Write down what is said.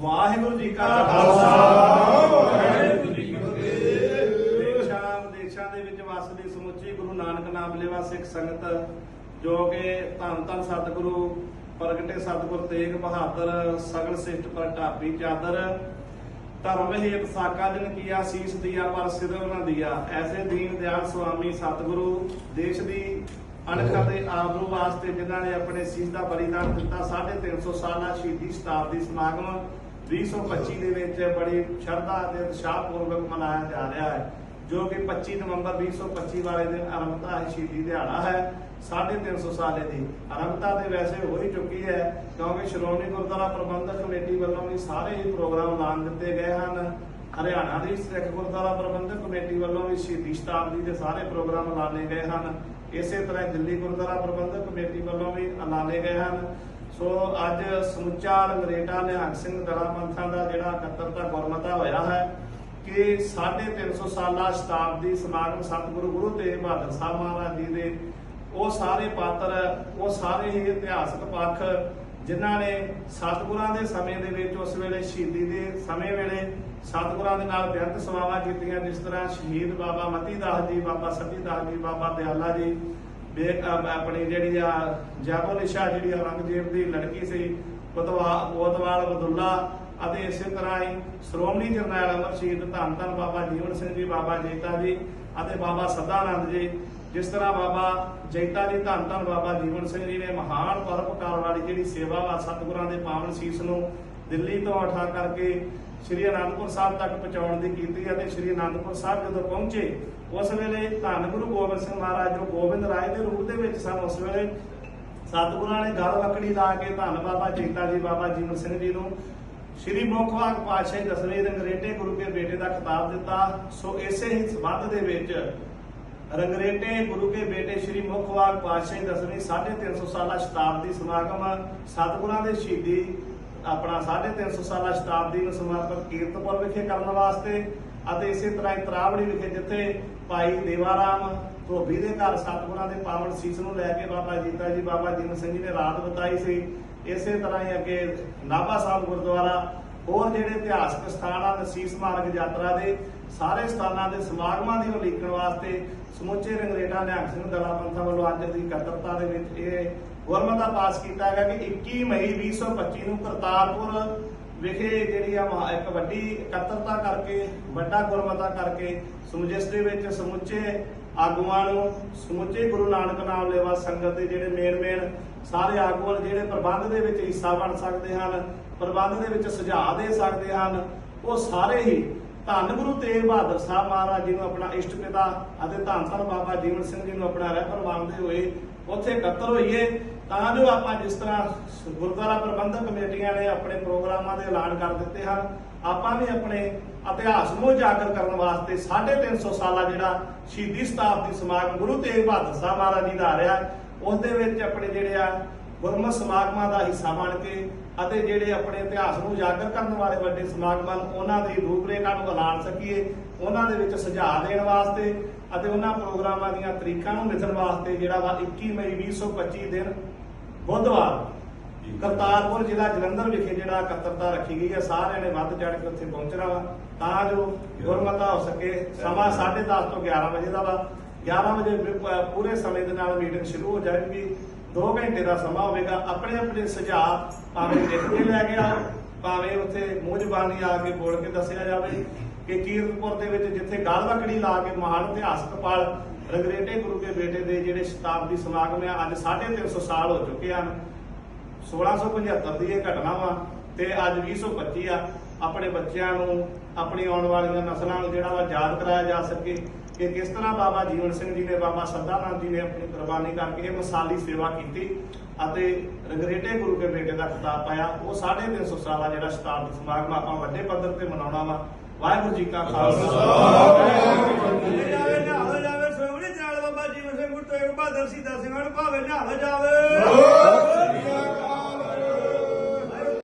ਵਾਹਿਗੁਰੂ ਜੀ ਕਾ ਖਾਲਸਾ। ਵਾਹਿਗੁਰੂ ਜੀ ਕੀ ਫਤਿਹ। ਦੇਸ਼ਾਂ ਵਿਦੇਸ਼ਾਂ ਦੇ ਵਿੱਚ ਵਸਦੀ ਸਮੁੱਚੀ ਗੁਰੂ ਨਾਨਕ ਨਾਮ ਲੈਵਾ ਸਿੱਖ ਸੰਗਤ ਜੋ ਕਿ ਧੰਨ ਧੰਨ ਸਤਿਗੁਰੂ ਪ੍ਰਗਟੇ ਸਤਿਗੁਰ ਤੇਗ ਬਹਾਦਰ ਸਗਲ ਸਿਸ਼ਟ ਪਰ ਢਾਬੀ ਚਾਦਰ। ਧਰਮ ਹੇਤ ਸਾਕਾ ਦਿਨ ਕੀਆ ਸੀਸ ਦਿਆ ਪਰ ਸਿਰ ਨਾ ਦਿਆ। ਐਸੇ ਦੀਨ ਦਿਆਲ ਸੁਆਮੀ ਸਤਿਗੁਰੂ ਦੇਸ਼ ਦੀ ਅਣਖ ਅਤੇ ਆਬਰੂ ਵਾਸਤੇ ਜਿਨ੍ਹਾਂ ਨੇ ਆਪਣੇ ਸੀਸ ਦਾ ਬਲੀਦਾਨ ਦਿੱਤਾ 350 ਸਾਲਾ ਸ਼ਹੀਦੀ ਸ਼ਤਾਬਦੀ ਸਮਾਗਮ 2025 ਦੇ ਵਿੱਚ ਬੜੀ ਸ਼ਰਧਾ ਅਤੇ ਉਤਸ਼ਾਹਪੂਰਵਕ ਮਨਾਇਆ ਜਾ ਰਿਹਾ ਹੈ, ਜੋ ਕਿ 25 ਨਵੰਬਰ 2025 ਵਾਲੇ ਦਿਨ ਆਰੰਭਤਾ ਹੈ ਸ਼ਹੀਦੀ ਦਿਹਾੜਾ ਹੈ 350 ਸਾਲੇ ਦੀ ਆਰੰਭਤਾ ਤੇ ਵੈਸੇ ਹੋ ਹੀ ਚੁੱਕੀ ਹੈ, ਕਿਉਂਕਿ ਸ਼੍ਰੋਮਣੀ ਗੁਰਦੁਆਰਾ ਪ੍ਰਬੰਧਕ ਕਮੇਟੀ ਵੱਲੋਂ ਵੀ ਸਾਰੇ ਹੀ ਪ੍ਰੋਗਰਾਮ ਐਲਾਨ ਦਿੱਤੇ ਗਏ ਹਨ। ਹਰਿਆਣਾ ਦੀ ਸਿੱਖ ਗੁਰਦੁਆਰਾ ਪ੍ਰਬੰਧਕ ਕਮੇਟੀ ਵੱਲੋਂ ਵੀ ਸ਼ਹੀਦੀ ਸ਼ਤਾਬਦੀ ਦੇ ਸਾਰੇ ਪ੍ਰੋਗਰਾਮ ਐਲਾਨੇ ਗਏ ਹਨ। ਇਸੇ ਤਰ੍ਹਾਂ ਦਿੱਲੀ ਗੁਰਦੁਆਰਾ ਪ੍ਰਬੰਧਕ ਕਮੇਟੀ ਵੱਲੋਂ ਵੀ ਐਲਾਨੇ ਗਏ ਹਨ। ਸੋ ਅੱਜ ਸਮੁੱਚਾ ਰੰਗਰੇਟਾ ਨਿਹੰਗ ਸਿੰਘ ਦਲਾ ਪੰਥਾਂ ਦਾ ਜਿਹੜਾ ਇਕੱਤਰਤਾ ਗੁਰਮਤਾ ਹੋਇਆ ਹੈ ਕਿ 350 ਸਾਲਾ ਸ਼ਤਾਬਦੀ ਸਮਾਗਮ ਸਤਿਗੁਰੂ ਗੁਰੂ ਤੇਗ ਬਹਾਦਰ ਸਾਹਿਬ ਮਹਾਰਾਜ ਜੀ ਦੇ ਉਹ ਸਾਰੇ ਪਾਤਰ, ਉਹ ਸਾਰੇ ਹੀ ਇਤਿਹਾਸਕ ਪੱਖ ਜਿਨ੍ਹਾਂ ਨੇ ਸਤਿਗੁਰਾਂ ਦੇ ਸਮੇਂ ਦੇ ਵਿੱਚ ਉਸ ਵੇਲੇ ਸ਼ਹੀਦੀ ਦੇ ਸਮੇਂ ਵੇਲੇ ਸਤਿਗੁਰਾਂ ਦੇ ਨਾਲ ਬੇਅੰਤ ਸਮਾਵਾਂ ਕੀਤੀਆਂ, ਜਿਸ ਤਰ੍ਹਾਂ ਸ਼ਹੀਦ ਬਾਬਾ ਮਤੀ ਦਾਸ ਜੀ, ਬਾਬਾ ਸਤੀ ਦਾਸ ਜੀ, ਬਾਬਾ ਦਿਆਲਾ ਜੀ ਬੇ- ਆਪਣੀ ਜਿਹੜੀ ਆ ਜਾਗੋ ਨਿਸ਼ਾ ਜਿਹੜੀ ਔਰੰਗਜ਼ੇਬ ਦੀ ਲੜਕੀ ਸੀ ਕੋਤਵਾ ਕੋਤਵਾਲ ਅਬਦੁੱਲਾ ਅਤੇ ਇਸੇ ਤਰ੍ਹਾਂ ਹੀ ਸ਼੍ਰੋਮਣੀ ਜਰਨੈਲ ਅਮਰ ਸ਼ਹੀਦ ਧੰਨ ਧੰਨ ਬਾਬਾ ਜੀਵਨ ਸਿੰਘ ਜੀ, ਬਾਬਾ ਜੇਤਾ ਜੀ ਅਤੇ ਬਾਬਾ ਸਦਾਨੰਦ ਜੀ, ਜਿਸ ਤਰ੍ਹਾਂ ਬਾਬਾ ਜੈਤਾ ਜੀ, ਧੰਨ ਧੰਨ ਬਾਬਾ ਜੀਵਨ ਸਿੰਘ ਜੀ ਨੇ ਮਹਾਨ ਪਰਪਕਾਰ ਵਾਲੀ ਜਿਹੜੀ ਸੇਵਾ ਵਾ ਸਤਿਗੁਰਾਂ ਦੇ ਪਾਵਨ ਸੀਸ ਨੂੰ ਦਿੱਲੀ ਤੋਂ ਉਠਾ ਕਰਕੇ ਸ਼੍ਰੀ ਅਨੰਦਪੁਰ ਸਾਹਿਬ ਤੱਕ ਪਹੁੰਚਾਉਣ ਦੀ ਕੀਤੀ ਅਤੇ ਸ਼੍ਰੀ ਅਨੰਦਪੁਰ ਸਾਹਿਬ ਜਦੋਂ ਪਹੁੰਚੇ, ਉਸ ਵੇਲੇ ਧੰਨ ਗੁਰੂ ਗੋਬਿੰਦ ਸਿੰਘ ਮਹਾਰਾਜ ਜੋ ਗੋਬਿੰਦ ਰਾਏ ਦੇ ਰੂਪ ਦੇ ਵਿੱਚ ਸਨ, ਉਸ ਵੇਲੇ ਸਤਿਗੁਰਾਂ ਨੇ ਗਲ ਵਕੜੀ ਲਾ ਕੇ ਧੰਨ ਬਾਬਾ ਜੀਤਾ ਜੀ, ਬਾਬਾ ਜੀਵਨ ਸਿੰਘ ਜੀ ਨੂੰ ਸ਼੍ਰੀ ਮੁਖਵਾਕ ਪਾਤਸ਼ਾਹੀ ਦਸਵੇਂ ਰੰਗਰੇਟੇ ਗੁਰੂ ਕੇ ਬੇਟੇ ਦਾ ਖਿਤਾਬ ਦਿੱਤਾ। ਸੋ ਇਸੇ ਹੀ ਸਬੰਧ ਦੇ ਵਿੱਚ ਰੰਗਰੇਟੇ ਗੁਰੂ ਕੇ ਬੇਟੇ ਸ਼੍ਰੀ ਮੁਖਵਾਕ ਪਾਤਸ਼ਾਹੀ ਦਸਵੇਂ 350 ਸਾਲਾ ਸ਼ਤਾਬਦੀ ਸਮਾਗਮ ਸਤਿਗੁਰਾਂ ਦੇ ਸ਼ਹੀਦੀ ਆਪਣਾ 350 ਸਾਲਾ ਸ਼ਤਾਬਦੀ ਨੂੰ ਸਮਰਪਿਤ ਕੀਰਤਪੁਰ ਵਿਖੇ ਕਰਨ ਵਾਸਤੇ ਅਤੇ ਇਸੇ ਤਰ੍ਹਾਂ ਹੀ ਤਰਾਵੜੀ ਵਿਖੇ ਜਿੱਥੇ ਭਾਈ ਦੇਵਾਰਾਮ ਧੋਬੀ ਦੇ ਘਰ ਸਤਿਗੁਰਾਂ ਦੇ ਪਾਵਨ ਸੀਸ ਨੂੰ ਲੈ ਕੇ ਬਾਬਾ ਜੀਤਾ ਜੀ, ਬਾਬਾ ਜੀਵਨ ਸਿੰਘ ਜੀ ਨੇ ਰਾਤ ਬਿਤਾਈ ਸੀ। ਇਸੇ ਤਰ੍ਹਾਂ ਹੀ ਅੱਗੇ ਨਾਭਾ ਸਾਹਿਬ ਗੁਰਦੁਆਰਾ ਹੋਰ ਜਿਹੜੇ ਇਤਿਹਾਸਕ ਸਥਾਨ ਆ ਨਸੀਸ ਮਾਰਗ ਯਾਤਰਾ ਦੇ ਸਾਰੇ ਸਥਾਨਾਂ ਦੇ ਸਮਾਗਮਾਂ ਦੀ ਉਲੀਕਣ ਵਾਸਤੇ ਸਮੁੱਚੇ ਰੰਗਰੇਟਾ ਨਿਹੰਗ ਸਿੰਘ ਦਲਾ ਪੰਥਾਂ ਵੱਲੋਂ ਅੱਜ ਦੀ ਇਕੱਤਰਤਾ ਦੇ ਵਿੱਚ ਇਹ ਗੁਰਮਤਾ ਪਾਸ ਕੀਤਾ ਗਿਆ ਕਿ 21 ਮਈ 2025 ਨੂੰ ਕਰਤਾਰਪੁਰ ਵਿਖੇ ਜਿਹੜੀ ਆ ਇੱਕ ਵੱਡੀ ਇਕੱਤਰਤਾ ਕਰਕੇ, ਵੱਡਾ ਗੁਰਮਤਾ ਕਰਕੇ ਸਮੁਜਿਸ ਦੇ ਵਿੱਚ ਸਮੁੱਚੇ ਆਗੂਆਂ ਨੂੰ, ਸਮੁੱਚੇ ਗੁਰੂ ਨਾਨਕ ਨਾਮ ਲੈਵਾ ਸੰਗਤ ਦੇ ਜਿਹੜੇ ਮੇਨ ਮੇਨ ਸਾਰੇ ਆਗੂ ਜਿਹੜੇ ਪ੍ਰਬੰਧ ਦੇ ਵਿੱਚ ਹਿੱਸਾ ਬਣ ਸਕਦੇ ਹਨ, ਪ੍ਰਬੰਧ ਦੇ ਵਿੱਚ ਸੁਝਾਅ ਦੇ ਸਕਦੇ ਹਨ, ਉਹ ਸਾਰੇ ਹੀ ਧੰਨ ਗੁਰੂ ਤੇਗ ਬਹਾਦਰ ਸਾਹਿਬ ਮਹਾਰਾਜ ਜੀ ਨੂੰ ਆਪਣਾ ਇਸ਼ਟ ਪਿਤਾ ਅਤੇ ਧੰਨ ਧੰਨ ਬਾਬਾ ਜੀਵਨ ਸਿੰਘ ਜੀ ਨੂੰ ਆਪਣਾ ਰਹਿਬਰ ਮੰਨਦੇ ਹੋਏ ਉੱਥੇ ਇਕੱਤਰ ਹੋਈਏ ਤਾਂ ਜੋ ਆਪਾਂ ਜਿਸ ਤਰ੍ਹਾਂ ਗੁਰਦੁਆਰਾ ਪ੍ਰਬੰਧਕ ਕਮੇਟੀਆਂ ਨੇ ਆਪਣੇ ਪ੍ਰੋਗਰਾਮਾਂ ਦੇ ਐਲਾਨ ਕਰ ਦਿੱਤੇ ਹਨ ਆਪਾਂ ਵੀ ਆਪਣੇ ਇਤਿਹਾਸ ਨੂੰ ਉਜਾਗਰ ਕਰਨ ਵਾਸਤੇ 350 ਸਾਲਾ ਜਿਹੜਾ ਸ਼ਹੀਦੀ ਸ਼ਤਾਬਦੀ ਸਮਾਗਮ ਗੁਰੂ ਤੇਗ ਬਹਾਦਰ ਸਾਹਿਬ ਮਹਾਰਾਜ ਜੀ ਦਾ ਆ ਰਿਹਾ ਹੈ, ਉਸ ਦੇ ਵਿੱਚ ਆਪਣੇ ਜਿਹੜੇ ਆ ਗੁਰਮਤਿ ਸਮਾਗਮਾਂ ਦਾ ਹਿੱਸਾ ਬਣ ਕੇ ਅਤੇ ਜਿਹੜੇ ਆਪਣੇ ਇਤਿਹਾਸ ਨੂੰ ਉਜਾਗਰ ਕਰਨ ਵਾਲੇ ਵੱਡੇ ਸਮਾਗਮਾਂ ਨੂੰ ਉਹਨਾਂ ਦੀ ਰੂਪਰੇਖਾ ਨੂੰ ਐਲਾਨ ਸਕੀਏ ਉਹਨਾਂ ਦੇ ਵਿੱਚ ਸੁਝਾਅ ਦੇਣ ਵਾਸਤੇ ਅਤੇ ਉਹਨਾਂ ਪ੍ਰੋਗਰਾਮਾਂ ਦੀਆਂ ਤਰੀਕਾਂ ਨੂੰ ਮਿਥਣ ਵਾਸਤੇ ਜਿਹੜਾ ਵਾ 21 ਮਈ 2025 ਦਿਨ ਬੁੱਧਵਾਰ ਕਰਤਾਰਪੁਰ ਜ਼ਿਲ੍ਹਾ ਜਲੰਧਰ ਵਿਖੇ ਜਿਹੜਾ ਇਕੱਤਰਤਾ ਰੱਖੀ ਗਈ ਹੈ ਸਾਰਿਆਂ ਨੇ ਵੱਧ ਚੜ੍ਹ ਕੇ ਉੱਥੇ ਪਹੁੰਚਣਾ ਵਾ। ਤਾਂ ਜੋ ਗੁਰਮਤਾ ਹੋ ਸਕੇ ਸਮਾਂ 10:30 ਤੋਂ 11 ਵਜੇ ਦਾ ਵਾ। 11 ਵਜੇ ਪੂਰੇ ਸਮੇਂ ਦੇ ਨਾਲ ਮੀਟਿੰਗ ਸ਼ੁਰੂ ਹੋ ਜਾਏਗੀ 2 ਘੰਟੇ ਦਾ ਸਮਾਂ ਹੋਵੇਗਾ, ਆਪਣੇ ਆਪਣੇ ਸੁਝਾਅ, ਭਾਵੇਂ ਲਿਖ ਕੇ ਲੈ ਕੇ ਆਓ, ਭਾਵੇਂ ਉੱਥੇ ਮੂੰਹ ਜ਼ਬਾਨੀ ਆ ਕੇ ਬੋਲ ਕੇ ਦੱਸਿਆ ਜਾਵੇ ਕਿ ਕੀਰਤਪੁਰ ਦੇ ਵਿੱਚ ਜਿੱਥੇ ਗਲ ਵਕੜੀ ਲਾ ਕੇ ਮਹਾਨ ਇਤਿਹਾਸਕ ਪਲ ਰੰਗਰੇਟੇ ਗੁਰੂ ਕੇ ਬੇਟੇ ਦੇ ਜਿਹੜੇ ਸ਼ਤਾਬਦੀ ਸਮਾਗਮ ਆ, ਅੱਜ 350 ਸਾਲ ਹੋ ਚੁੱਕੇ ਹਨ। 1675 ਦੀ ਇਹ ਘਟਨਾ ਵਾ ਤੇ ਅੱਜ 2025 ਆ, ਆਪਣੇ ਬੱਚਿਆਂ ਨੂੰ ਆਪਣੀ ਆਉਣ ਵਾਲੀਆਂ ਨਸਲਾਂ ਨੂੰ ਜਿਹੜਾ ਵਾ ਯਾਦ ਕਰਾਇਆ ਜਾ ਸਕੇ ਕਿ ਕਿਸ ਤਰ੍ਹਾਂ ਬਾਬਾ ਜੀਵਨ ਸਿੰਘ ਜੀ ਨੇ ਬਾਬਾ ਸਦਾਨੰਦ ਜੀ ਨੇ ਆਪਣੀ ਕੁਰਬਾਨੀ ਕਰਕੇ ਇਹ ਮਿਸਾਲੀ ਸੇਵਾ ਕੀਤੀ ਅਤੇ ਰੰਗਰੇਟੇ ਗੁਰੂ ਕੇ ਬੇਟੇ ਦਾ ਖਿਤਾਬ ਪਾਇਆ। ਉਹ 350 ਸਾਲਾ ਜਿਹੜਾ ਸ਼ਤਾਬਦੀ ਸਮਾਗਮ ਆਪਾਂ ਵੱਡੇ ਪੱਧਰ ਤੇ ਮਨਾਉਣਾ ਵਾ। ਵਾਹਿਗੁਰੂ ਜੀ ਕਾ ਖਾਲਸਾ। ਜਾਵੇ ਨਿਹਾਲ ਜਾਵੇ ਸੋਹਣੀ ਚਾਲ ਬਾਬਾ ਜੀਵਨ ਸਿੰਘ ਗੁਰੂ ਤੇਗ ਬਹਾਦਰ ਸੀਤਾ ਸਿੰਘਾਂ ਨੂੰ ਭਾਵੇਂ ਨਿਹਾਲ ਜਾਵੇ।